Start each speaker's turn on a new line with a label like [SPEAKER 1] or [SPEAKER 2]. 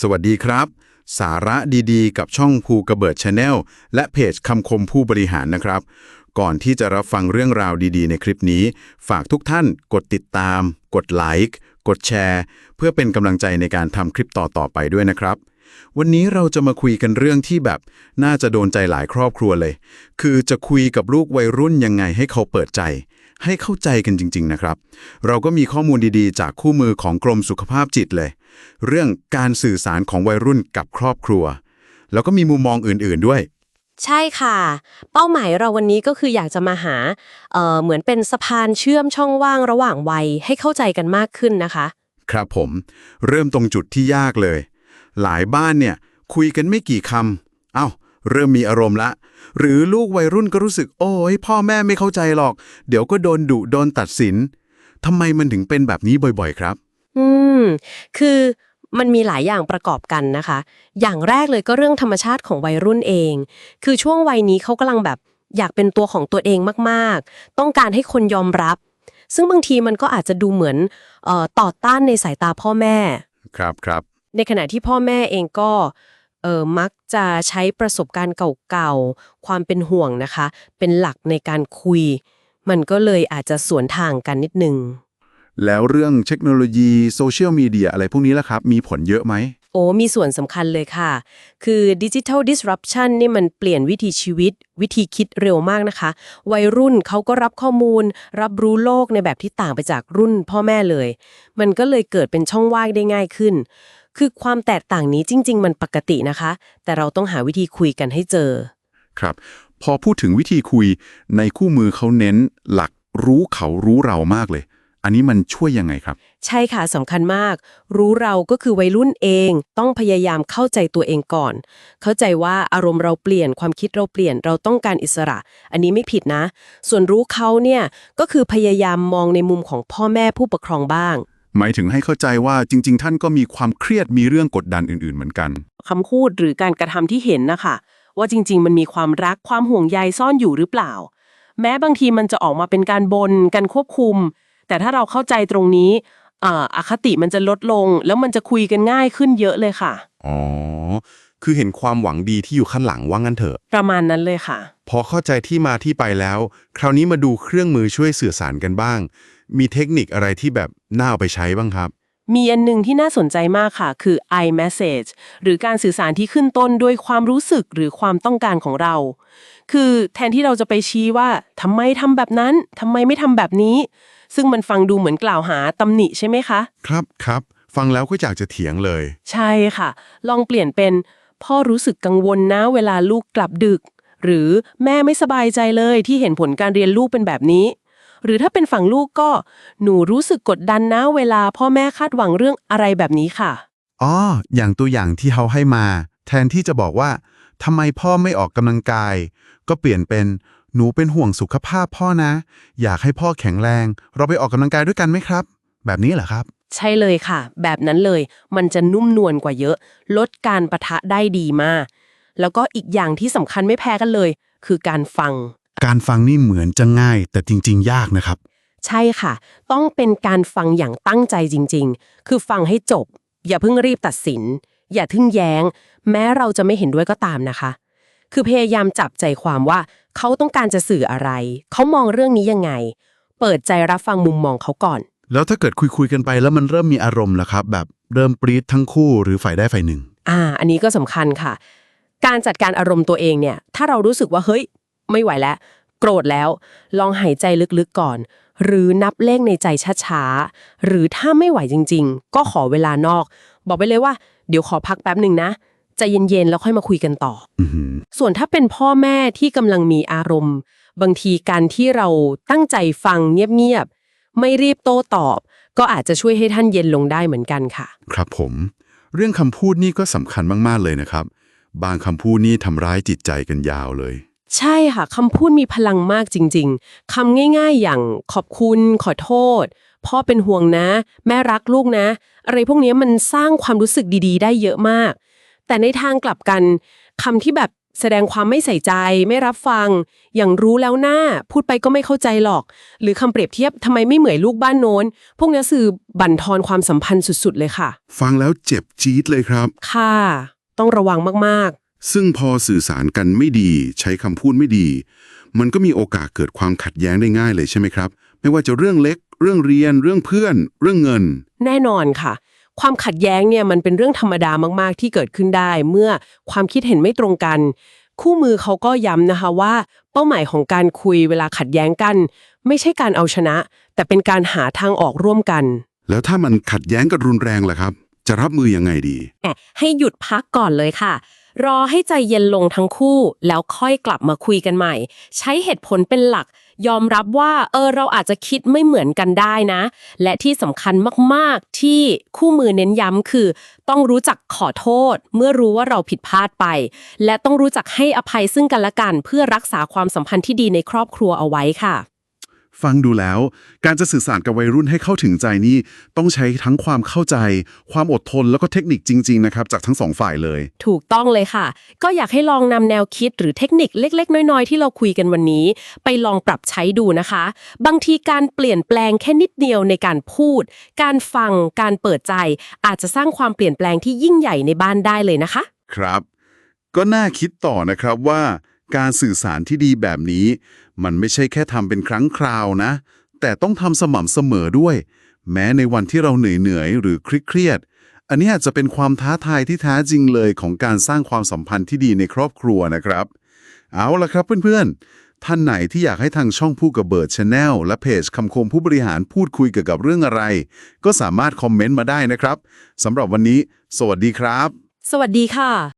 [SPEAKER 1] สวัสดีครับ สาระดีๆ กับช่องภูกระเบิดชาแนลและเพจคำคมผู้บริหารนะครับ ก่อนที่จะรับฟังเรื่องราวดีๆ ในคลิปนี้ ฝากทุกท่านกดติดตาม กดไลค์กดแชร์ เพื่อเป็นกำลังใจในการทำคลิปต่อๆไปด้วยนะครับ วันนี้เราจะมาคุยกันเรื่องที่แบบน่าจะโดนใจหลายครอบครัวเลย คือจะคุยกับลูกวัยรุ่นยังไงให้เขาเปิดใจ ให้เข้าใจกันจริง ๆ นะครับ เราก็มีข้อมูลดีๆ จากคู่มือของกรมสุขภาพจิตเลย เรื่องการสื่อสารของวัยรุ่นกับครอบครัว แล้วก็มีมุมมองอื่นๆด้วย
[SPEAKER 2] ใช่ค่ะ เป้าหมายเราวันนี้ก็คืออยากจะมาหาเอ่อเหมือนเป็นสะพานเชื่อมช่องว่างระหว่างวัยให้เข้าใจกันมากขึ้นนะคะ
[SPEAKER 1] ครับผม เริ่มตรงจุดที่ยากเลย หลายบ้านเนี่ยคุยกันไม่กี่คำเอ้าเริ่มมีอารมณ์ละ หรือลูกวัยรุ่นก็รู้สึก โอ้ยพ่อแม่ไม่เข้าใจหรอก เดี๋ยวก็โดนดุโดนตัดสินทำไมมันถึงเป็นแบบนี้บ่อยๆ ครับ
[SPEAKER 2] อืม คือมันมีหลายอย่างประกอบกันนะคะ อย่างแรกเลยก็เรื่องธรรมชาติของวัยรุ่นเอง คือช่วงวัยนี้เขากำลังแบบอยากเป็นตัวของตัวเองมาก ๆ ต้องการให้คนยอมรับ ซึ่งบางทีมันก็อาจจะดูเหมือนเอ่อต่อต้านในสายตาพ่อแม่
[SPEAKER 1] ครับครับ
[SPEAKER 2] ในขณะที่พ่อแม่เองก็เออมักจะใช้ประสบการณ์เก่าๆ ความเป็นห่วงนะคะ เป็นหลักในการคุย มันก็เลยอาจจะสวนทางกันนิดนึง
[SPEAKER 1] แล้วเรื่องเทคโนโลยีโซเชียลมีเดียอะไรพวกนี้ล่ะครับ มีผลเยอะไหม
[SPEAKER 2] โอ้มีส่วนสำคัญเลยค่ะ คือดิจิทัล disruption นี่มันเปลี่ยนวิธีชีวิต วิธีคิดเร็วมากนะคะ วัยรุ่นเขาก็รับข้อมูล รับรู้โลกในแบบที่ต่างไปจากรุ่นพ่อแม่เลย มันก็เลยเกิดเป็นช่องว่างได้ง่ายขึ้น คือความแตกต่างนี้จริง ๆ มันปกตินะคะ แต่เราต้องหาวิธีคุยกันให้เจอ
[SPEAKER 1] ครับ พอพูดถึงวิธีคุยในคู่มือเขาเน้นหลักรู้เขารู้เรามากเลย อันนี้มันช่วยยังไงครับ
[SPEAKER 2] ใช่ค่ะสำคัญมาก รู้เราก็คือวัยรุ่นเอง ต้องพยายามเข้าใจตัวเองก่อน เข้าใจว่าอารมณ์เราเปลี่ยนความคิดเราเปลี่ยนเราต้องการอิสระ อันนี้ไม่ผิดนะ ส่วนรู้เขาเนี่ยก็คือพยายามมองในมุมของพ่อแม่ผู้ปกครองบ้าง
[SPEAKER 1] หมายถึงให้เข้าใจว่าจริง ๆ ท่านก็มีความเครียดมีเรื่องกดดันอื่น ๆ เหมือนกัน
[SPEAKER 3] คำพูดหรือการกระทำที่เห็นนะคะว่าจริง ๆ มันมีความรักความห่วงใยซ่อนอยู่หรือเปล่า แม้บางทีมันจะออกมาเป็นการบนการควบคุม แต่ถ้าเราเข้าใจตรงนี้อ่าอคติมันจะลดลง แล้วมันจะคุยกันง่ายขึ้นเยอะเลยค่ะ
[SPEAKER 4] อ๋อ คือเห็นความหวังดีที่อยู่ข้างหลังว่างั้นเถอะ
[SPEAKER 3] ประมาณนั้นเลยค่ะ
[SPEAKER 4] พอเข้าใจที่มาที่ไปแล้ว คราวนี้มาดูเครื่องมือช่วยสื่อสารกันบ้าง มีเทคนิคอะไรที่แบบน่าเอาไปใช้บ้างครับ
[SPEAKER 3] มีอันหนึ่งที่น่าสนใจมากค่ะ คือ i message หรือการสื่อสารที่ขึ้นต้นด้วยความรู้สึกหรือความต้องการของเรา คือแทนที่เราจะไปชี้ว่าทำไมทำแบบนั้นทำไมไม่ทำแบบนี้ ซึ่งมันฟังดูเหมือนกล่าวหาตำหนิใช่ไหมคะ
[SPEAKER 4] ครับครับ ฟังแล้วก็อยากจะเถียงเลย
[SPEAKER 3] ใช่ค่ะ ลองเปลี่ยนเป็น พ่อรู้สึกกังวลนะ เวลาลูกกลับดึก หรือแม่ไม่สบายใจเลยที่เห็นผลการเรียนลูกเป็นแบบนี้ หรือถ้าเป็นฝั่งลูกก็ หนูรู้สึกกดดันนะเวลาพ่อแม่คาดหวังเรื่องอะไรแบบนี้ค่ะ
[SPEAKER 1] อ๋อ อย่างตัวอย่างที่เขาให้มา แทนที่จะบอกว่าทำไมพ่อไม่ออกกำลังกาย ก็เปลี่ยนเป็นหนูเป็นห่วงสุขภาพพ่อนะ อยากให้พ่อแข็งแรง เราไปออกกำลังกายด้วยกันไหมครับ แบบนี้เหรอครับ
[SPEAKER 3] ใช่เลยค่ะ แบบนั้นเลย มันจะนุ่มนวลกว่าเยอะ ลดการประทะได้ดีมาก แล้วก็อีกอย่างที่สำคัญไม่แพ้กันเลย คือการฟัง
[SPEAKER 1] การฟังนี่เหมือนจะง่าย แต่จริง ๆ ยากนะครับ
[SPEAKER 3] ใช่ค่ะ ต้องเป็นการฟังอย่างตั้งใจจริง ๆ คือฟังให้จบ อย่าเพิ่งรีบตัดสิน อย่าทึ่งแย้ง แม้เราจะไม่เห็นด้วยก็ตามนะคะ คือพยายามจับใจความว่าเขาต้องการจะสื่ออะไร เขามองเรื่องนี้ยังไง เปิดใจรับฟังมุมมองเขาก่อน
[SPEAKER 1] แล้วถ้าเกิดคุยคุยๆกันไปแล้วมันเริ่มมีอารมณ์ล่ะครับ แบบเริ่มปรี๊ดทั้งคู่หรือฝ่ายได้ฝ่ายหนึ่ง
[SPEAKER 3] อ่า อันนี้ก็สำคัญค่ะ การจัดการอารมณ์ตัวเองเนี่ย ถ้าเรารู้สึกว่าเฮ้ย ไม่ไหวแล้ว โกรธแล้ว ลองหายใจลึกๆก่อน หรือนับเลขในใจช้าๆ หรือถ้าไม่ไหวจริง ๆ ก็ขอเวลานอก บอกไปเลยว่า เดี๋ยวขอพักแป๊บหนึ่งนะใจเย็นๆ แล้วค่อยมาคุยกันต่อ
[SPEAKER 1] อือหือ
[SPEAKER 3] ส่วนถ้าเป็นพ่อแม่ที่กำลังมีอารมณ์ บางทีการที่เราตั้งใจฟังเงียบๆ ไม่รีบโต้ตอบ ก็อาจจะช่วยให้ท่านเย็นลงได้เหมือนกันค่ะ
[SPEAKER 1] ครับผม เรื่องคำพูดนี่ก็สำคัญมากๆเลยนะครับ บางคำพูดนี่ทำร้ายจิตใจกันยาวเลย
[SPEAKER 3] ใช่ค่ะคำพูดมีพลังมากจริง ๆคำง่าย ๆ อย่างขอบคุณ ขอโทษ พ่อเป็นห่วงนะ แม่รักลูกนะ อะไรพวกนี้มันสร้างความรู้สึกดีๆ ได้เยอะมาก แต่ในทางกลับกันคำที่แบบ
[SPEAKER 5] แสดงความไม่ใส่ใจไม่รับฟัง อย่างรู้แล้วหน้า พูดไปก็ไม่เข้าใจหรอก หรือคำเปรียบเทียบทำไมไม่เหมือนลูกบ้านโน้น พวกนี้สื่อบั่นทอนความสัมพันธ์สุดๆ เลยค่ะ
[SPEAKER 6] ฟังแล้วเจ็บจี๊ดเลยครับ
[SPEAKER 5] ค่ะ ต้องระวังมาก
[SPEAKER 6] ซึ่งพอสื่อสารกันไม่ดี ใช้คำพูดไม่ดี มันก็มีโอกาสเกิดความขัดแย้งได้ง่ายเลยใช่ไหมครับ ไม่ว่าจะเรื่องเล็ก เรื่องเรียน เรื่องเพื่อน เรื่องเงิน
[SPEAKER 5] ๆแน่นอนค่ะ ความขัดแย้งเนี่ยมันเป็นเรื่องธรรมดามากๆ ที่เกิดขึ้นได้ เมื่อความคิดเห็นไม่ตรงกัน คู่มือเขาก็ย้ำนะคะว่า เป้าหมายของการคุยเวลาขัดแย้งกัน ไม่ใช่การเอาชนะ แต่เป็นการหาทางออกร่วมกัน
[SPEAKER 6] แล้วถ้ามันขัดแย้งกันรุนแรงล่ะครับ จะรับมือยังไงดี
[SPEAKER 3] ให้หยุดพักก่อนเลยค่ะ รอให้ใจเย็นลงทั้งคู่ แล้วค่อยกลับมาคุยกันใหม่ ใช้เหตุผลเป็นหลัก ยอมรับว่าเออเราอาจจะคิดไม่เหมือนกันได้นะ และที่สำคัญมากๆที่คู่มือเน้นย้ำคือ ต้องรู้จักขอโทษ เมื่อรู้ว่าเราผิดพลาดไป และต้องรู้จักให้อภัยซึ่งกันและกัน เพื่อรักษาความสัมพันธ์ที่ดีในครอบครัวเอาไว้ค่ะ
[SPEAKER 1] ฟังดูแล้ว การจะสื่อสารกับวัยรุ่นให้เข้าถึงใจนี่ต้องใช้ทั้งความเข้าใจ ความอดทนแล้วก็เทคนิคจริง ๆ นะครับ จากทั้งสองฝ่ายเลย
[SPEAKER 3] ถูกต้องเลยค่ะ ก็อยากให้ลองนำแนวคิดหรือเทคนิคเล็ก ๆ น้อย ๆ ที่เราคุยกันวันนี้ ไปลองปรับใช้ดูนะคะ บางทีการเปลี่ยนแปลงแค่นิดเดียวในการพูด การฟังการเปิดใจ อาจจะสร้างความเปลี่ยนแปลงที่ยิ่งใหญ่ในบ้านได้เลยนะคะ
[SPEAKER 1] ครับ ก็น่าคิดต่อนะครับว่า การสื่อสารที่ดีแบบนี้ มันไม่ใช่แค่ทำเป็นครั้งคราวนะ แต่ต้องทำสม่ำเสมอด้วย แม้ในวันที่เราเหนื่อยเหนื่อยๆหรือเครียด อันนี้อาจจะเป็นความท้าทายที่แท้จริงเลยของการสร้างความสัมพันธ์ที่ดีในครอบครัวนะครับ เอาละครับเพื่อนๆ ท่านไหนที่อยากให้ทางช่องผู้กับเบิดชาแนลและเพจคำคมผู้บริหารพูดคุยเกี่ยวกับเรื่องอะไร ก็สามารถคอมเมนต์มาได้นะครับสำหรับวันนี้ สวัสดีครับ
[SPEAKER 3] สวัสดีค่ะ